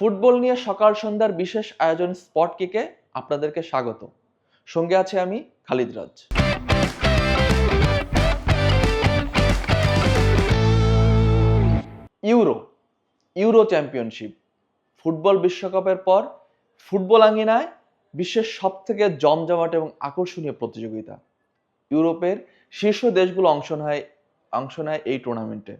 Football নিয়ে সকাল সন্ধ্যার বিশেষ আয়োজন স্পট কিকে আপনাদেরকে স্বাগত। সঙ্গে আছে আমি Khalid Raj. Euro Euro championship. Football বিশ্বকাপের পর ফুটবল আঙ্গিনায় বিশ্বের সব থেকে জমজমাট এবং আকর্ষণীয় প্রতিযোগিতা। ইউরোপের শীর্ষ দেশগুলো অংশ নেয় অংশ নেয় এই টুর্নামেন্টে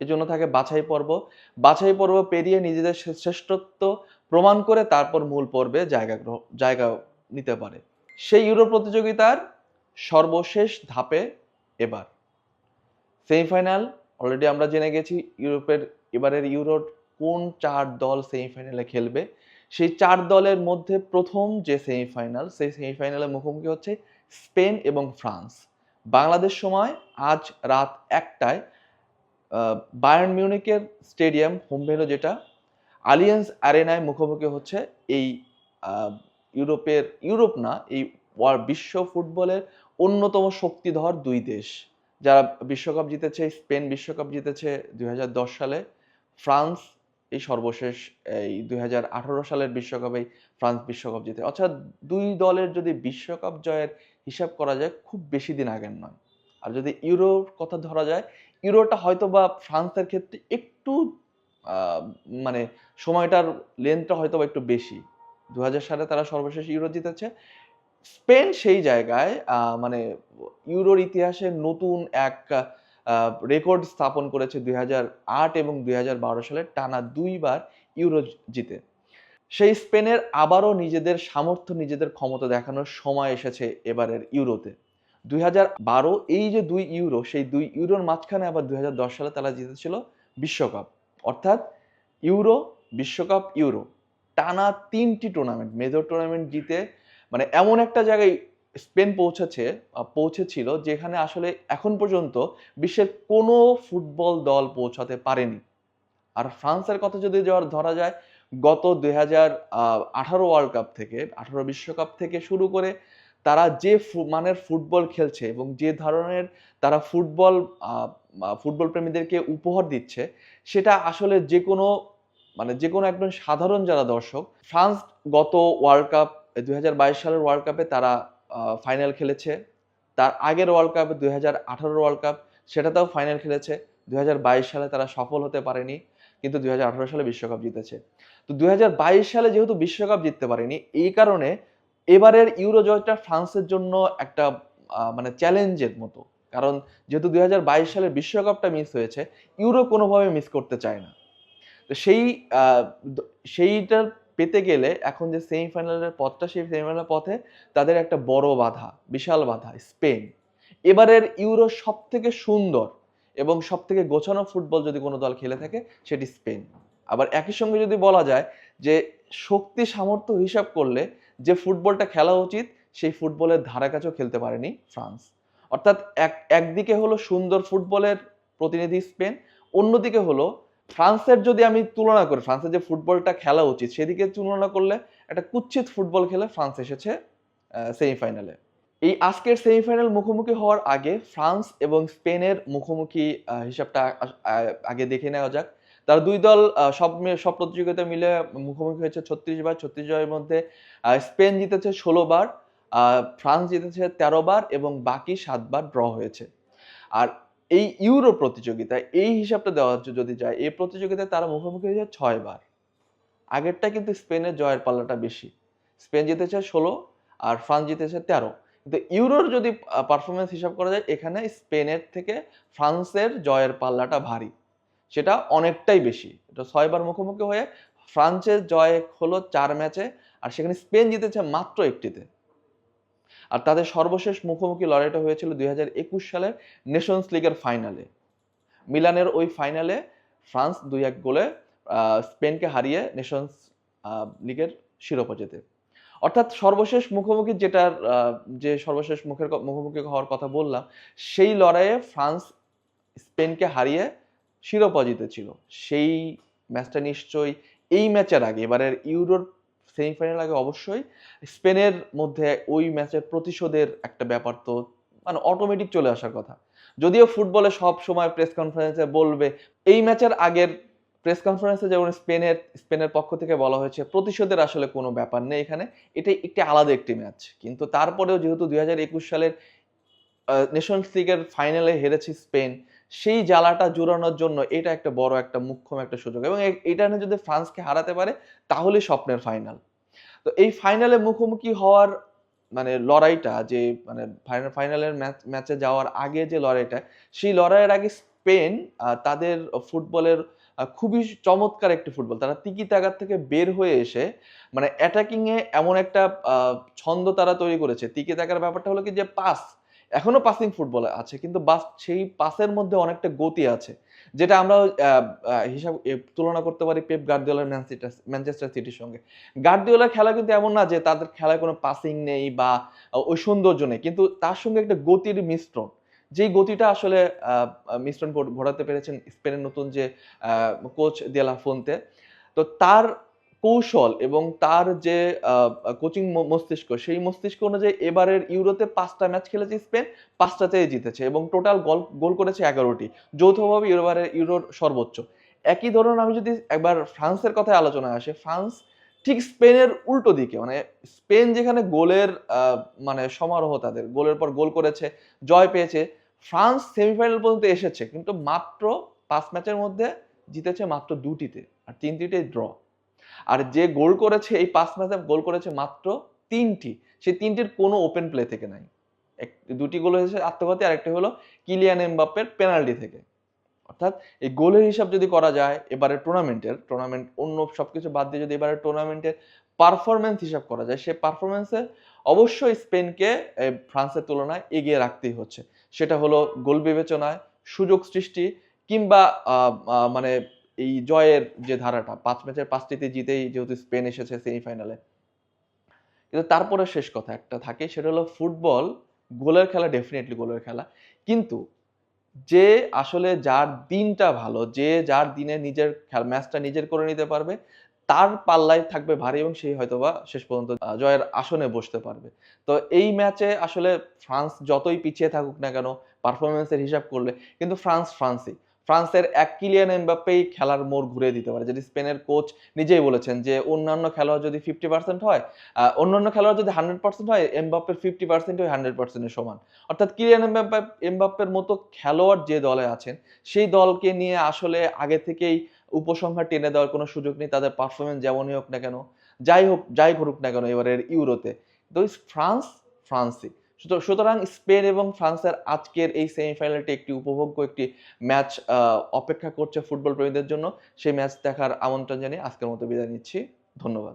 এজন্য থাকে বাছাই পর্ব। বাছাই পর্ব পেরিয়ে নিজেদের শ্রেষ্ঠত্ব প্রমাণ করে তারপর মূল পর্বে জায়গা জায়গা নিতে পারে। সেই ইউরো প্রতিযোগিতার সর্বশেষ ধাপে এবার। সেমিফাইনাল, অলরেডি আমরা জেনে গেছি ইউরোপের, এবারের ইউরোর কোন চার দল সেমিফাইনালে খেলবে। সেই চার দলের মধ্যে প্রথম যে সেমিফাইনাল, সেই সেমিফাইনালের মুখোমুখি হচ্ছে স্পেন এবং ফ্রান্স। বাংলাদেশ সময় আজ রাত একটায় বায়ার্ন মিউনিকের স্টেডিয়াম হোম ভেন্যু যেটা আলিয়েন্স অ্যারেনায় মুখোমুখি হচ্ছে এই ইউরোপের, ইউরোপ না, এই বিশ্ব ফুটবলের অন্যতম শক্তিধর দুই দেশ। যারা বিশ্বকাপ জিতেছে, স্পেন বিশ্বকাপ জিতেছে দুই হাজার দশ সালে, ফ্রান্স এই সর্বশেষ, এই দুই হাজার আঠারো সালের বিশ্বকাপে ফ্রান্স বিশ্বকাপ জিতে। অর্থাৎ দুই দলের যদি বিশ্বকাপ জয়ের হিসাব করা যায়, খুব বেশি দিন আগের নয়। আর যদি ইউরোর কথা ধরা যায় ইউরোটা হয়তো বা ফ্রান্সের ক্ষেত্রে একটু মানে সময়টার লেন্থটা হয়তো একটু বেশি। দুই হাজার সালে তারা সর্বশেষ ইউরো জিতেছে। স্পেন সেই জায়গায় মানে ইউরোর ইতিহাসে নতুন এক রেকর্ড স্থাপন করেছে দুই এবং দুই হাজার বারো সালে। টানা দুইবার ইউরো জিতে। সেই স্পেনের আবারও নিজেদের সামর্থ্য, নিজেদের ক্ষমতা দেখানোর সময় এসেছে এবারের ইউরোতে। দুই বারো, এই যে দুই ইউরো, সেই দুই ইউরোর মাঝখানে আবার দু হাজার দশ সালে তারা জিতেছিল বিশ্বকাপ। অর্থাৎ ইউরো, বিশ্বকাপ, ইউরো। টানা তিনটি টুর্নামেন্ট মেজর টুর্নামেন্ট জিতে মানে এমন একটা জায়গায় স্পেন পৌঁছেছে পৌঁছেছিল যেখানে আসলে এখন পর্যন্ত বিশ্বের কোনো ফুটবল দল পৌঁছাতে পারেনি। আর ফ্রান্সের কথা যদি ধরা যায়, গত দুই হাজার আঠারো ওয়ার্ল্ড কাপ থেকে, আঠারো বিশ্বকাপ থেকে শুরু করে তারা যে মানের ফুটবল খেলছে এবং যে ধরনের তারা ফুটবল ফুটবল প্রেমীদেরকে উপহার দিচ্ছে, সেটা আসলে যে কোনো মানে যে কোনো একজন সাধারণ যারা দর্শক, ফ্রান্স গত ওয়ার্ল্ড কাপ দুই হাজার বাইশ সালের ওয়ার্ল্ড কাপে তারা ফাইনাল খেলেছে। তার আগের ওয়ার্ল্ড কাপ দুই হাজার আঠারো ওয়ার্ল্ড কাপ সেটাতেও ফাইনাল খেলেছে। দুই হাজার বাইশ সালে তারা সফল হতে পারেনি, কিন্তু দুই হাজার আঠারো সালে বিশ্বকাপ জিতেছে। তো দুই হাজার বাইশ সালে যেহেতু বিশ্বকাপ জিততে পারেনি, এই কারণে এবারের ইউরো জয়টা ফ্রান্সের জন্য একটা মানে চ্যালেঞ্জের মতো। কারণ যেহেতু দুই সালের বিশ্বকাপটা মিস হয়েছে ইউরো কোনোভাবে মিস করতে চায় না। তো সেই সেইটা পেতে গেলে এখন যে সেমিফাইনালের পথটা, সেই সেমিফাইনালের পথে তাদের একটা বড় বাধা, বিশাল বাধা স্পেন এবারের ইউরো সব থেকে সুন্দর এবং সব থেকে গোছানো ফুটবল যদি কোনো দল খেলে থাকে, সেটি স্পেন আবার একই সঙ্গে যদি বলা যায় যে শক্তি সামর্থ্য হিসাব করলে যে ফুটবলটা খেলা উচিত, সেই ফুটবলের ধারা কাছেও খেলতে পারেনি ফ্রান্স। অর্থাৎ এক, একদিকে হলো সুন্দর ফুটবলের প্রতিনিধি স্পেন, অন্যদিকে হলো ফ্রান্সের যদি আমি তুলনা করি, ফ্রান্সের যে ফুটবলটা খেলা উচিত, সেদিকে তুলনা করলে একটা কুচ্ছিত ফুটবল খেলে ফ্রান্স এসেছে সেমিফাইনালে। এই আজকের সেমিফাইনাল মুখোমুখি হওয়ার আগে ফ্রান্স এবং স্পেনের মুখোমুখি হিসাবটা আগে দেখে নেওয়া যাক। তারা দুই দল সব সব প্রতিযোগিতা মিলে মুখোমুখি হয়েছে ছত্রিশ বার। ছত্রিশ জয়ের মধ্যে স্পেন জিতেছে ষোলো বার ফ্রান্স জিতেছে তেরো বার এবং বাকি সাতবার ড্র হয়েছে। আর এই ইউরো প্রতিযোগিতায় এই হিসাবটা দেওয়া হচ্ছে যদি যায়, এই প্রতিযোগিতায় তারা মুখোমুখি হয়েছে ছয় বার। আগেরটা কিন্তু স্পেনের জয়ের পাল্লাটা বেশি। স্পেন জিতেছে ষোলো আর ফ্রান্স জিতেছে তেরো। কিন্তু ইউরোর যদি পারফরমেন্স হিসাব করা যায়, এখানে স্পেনের থেকে ফ্রান্সের জয়ের পাল্লাটা ভারী। সেটা অনেকটাই বেশি। এটা ছয়বার মুখোমুখি হয়ে ফ্রান্সের জয় হলো চার ম্যাচে, আর সেখানে স্পেন জিতেছে মাত্র একটিতে। আর তাদের সর্বশেষ মুখোমুখি লড়াইটা হয়েছিল দুই হাজার একুশ সালের নেশনস লিগের ফাইনালে মিলানের ওই ফাইনালে ফ্রান্স দুই এক গোলে স্পেনকে হারিয়ে নেশনস লিগের শিরোপা জেতে। অর্থাৎ সর্বশেষ মুখোমুখি যেটার যে সর্বশেষ মুখের মুখোমুখি হওয়ার কথা বললাম, সেই লড়াইয়ে ফ্রান্স স্পেনকে হারিয়ে শিরোপা জিতেছিল সেই ম্যাচটা নিশ্চয়ই এই ম্যাচের আগে, এবারের ইউরোর সেমিফাইনাল আগে অবশ্যই। স্পেনের মধ্যে ওই ম্যাচের প্রতিশোধের একটা ব্যাপার তো মানে অটোমেটিক চলে আসার কথা। যদিও ফুটবলে সব সময় প্রেস কনফারেন্সে বলবে, এই ম্যাচের আগের প্রেস কনফারেন্সে যেমন স্পেনের স্পেনের পক্ষ থেকে বলা হয়েছে, প্রতিশোধের আসলে কোনো ব্যাপার নেই এখানে। এটাই একটি আলাদা একটি ম্যাচ। কিন্তু তারপরেও যেহেতু দুই হাজার একুশ সালের নেশনস লিগের ফাইনালে হেরেছে স্পেন সেই জ্বালাটা জোরানোর জন্য এটা একটা বড় একটা মুখ্যম একটা সুযোগ। এবং এটা যদি ফ্রান্সকে হারাতে পারে, তাহলে স্বপ্নের ফাইনাল তো এই ফাইনালে মুখোমুখি হওয়ার মানে লড়াইটা যে মানে ফাইনাল ফাইনালের ম্যাচ, ম্যাচে যাওয়ার আগে যে লড়াইটা, সেই লড়াইয়ের আগে স্পেন তাদের ফুটবলের খুবই চমৎকার একটি ফুটবল। তারা তিকি তাগার থেকে বের হয়ে এসে মানে অ্যাটাকিং এ এমন একটা ছন্দ তারা তৈরি করেছে। তিকি তাকার ব্যাপারটা হলো কি যে পাস এখনও পাসিং ফুটবল আছে, কিন্তু বাস সেই পাসের মধ্যে অনেকটা গতি আছে। যেটা আমরা হিসাব তুলনা করতে পারি পেপ গার্দিওলার ম্যানচেস্টার সিটির সঙ্গে। গার্দিওলার খেলা কিন্তু এমন না যে তাদের খেলায় কোনো পাসিং নেই বা ওই সৌন্দর্য নেই, কিন্তু তার সঙ্গে একটা গতির মিশ্রণ। যেই গতিটা আসলে মিশ্রণ ঘোরাতে পেরেছেন স্পেনের নতুন যে কোচ দেলা ফোনতে তো তার কৌশল এবং তার যে কোচিং মস্তিষ্ক, সেই মস্তিষ্ক অনুযায়ী এবারের ইউরোতে পাঁচটা ম্যাচ খেলেছে স্পেন, পাঁচটাতেই জিতেছে এবং টোটাল গোল গোল করেছে এগারোটি। যৌথভাবে এবারের ইউরোর সর্বোচ্চ। একই ধরনের আমি যদি একবার ফ্রান্সের কথায় আলোচনায় আসে, ফ্রান্স ঠিক স্পেনের উল্টো দিকে মানে স্পেন যেখানে গোলের মানে সমারোহ তাদের, গোলের পর গোল করেছে, জয় পেয়েছে, ফ্রান্স সেমিফাইনাল পর্যন্ত এসেছে, কিন্তু মাত্র পাঁচ ম্যাচের মধ্যে জিতেছে মাত্র দুটিতে, আর তিনটিতে ড্র আর যে গোল করেছে, এই পাঁচ ম্যাচে গোল করেছে মাত্র তিনটি। সেই তিনটির কোনো ওপেন প্লে থেকে নাই। এক, দুটি গোল হয়েছে আত্মঘাতী, আরেকটি হলো কিলিয়ান এমবাপ্পের পেনাল্টি থেকে। অর্থাৎ এই গোলের হিসাব যদি করা যায়, এবারের টুর্নামেন্টের টুর্নামেন্ট অন্য সবকিছু বাদ দিয়ে যদি এবারের টুর্নামেন্টের পারফরমেন্স হিসাব করা যায়, সে পারফরমেন্সে অবশ্যই স্পেনকে ফ্রান্সের তুলনায় এগিয়ে রাখতেই হচ্ছে। সেটা হলো গোল বিবেচনায় সুযোগ সৃষ্টি কিংবা মানে এই জয়ের যে ধারাটা, পাঁচ ম্যাচের পাঁচটিতে জিতেই যেহেতু স্পেন এসেছে সেমিফাইনালে। কিন্তু তারপরে শেষ কথা একটা থাকে, সেটা হলো ফুটবল গোলের খেলা ডেফিনেটলি গোলের খেলা। কিন্তু যে আসলে যার দিনটা ভালো, যে যার দিনে নিজের ম্যাচটা নিজের করে নিতে পারবে, তার পাল্লায় থাকবে ভারী এবং সেই হয়তোবা শেষ পর্যন্ত জয়ের আসনে বসতে পারবে। তো এই ম্যাচে আসলে ফ্রান্স যতই পিছিয়ে থাকুক না কেন পারফরমেন্সের হিসাব করলে, কিন্তু ফ্রান্স ফ্রান্সই। ফ্রান্সের এক কিলিয়ান এমবাপ্পেই খেলার মোড় ঘুরে দিতে পারে, যেটি স্পেনের কোচ নিজেই বলেছেন যে অন্যান্য খেলোয়াড় যদি ফিফটি পার্সেন্ট হয় অন্যান্য খেলোয়াড় যদি হান্ড্রেড পার্সেন্ট হয়, এমবাপ্পের ফিফটি পার্সেন্ট ওই হান্ড্রেড পার্সেন্টের সমান। অর্থাৎ কিলিয়ান এমবাপ্পে, এমবাপ্পের মতো খেলোয়াড় যে দলে আছেন, সেই দলকে নিয়ে আসলে আগে থেকেই উপসংহার টেনে দেওয়ার কোনো সুযোগ নেই, তাদের পারফরমেন্স যেমনই হোক না কেন, যাই হোক, যাই ঘটুক না কেন এবারের ইউরোতে। তো ফ্রান্স ফ্রান্সই সুতরাং স্পেন এবং ফ্রান্সের আজকের এই সেমিফাইনালটি একটি উপভোগ্য একটি ম্যাচ অপেক্ষা করছে ফুটবল প্রেমীদের জন্য। সেই ম্যাচ দেখার আমন্ত্রণ জানিয়ে আজকের মতো বিদায় নিচ্ছি। ধন্যবাদ।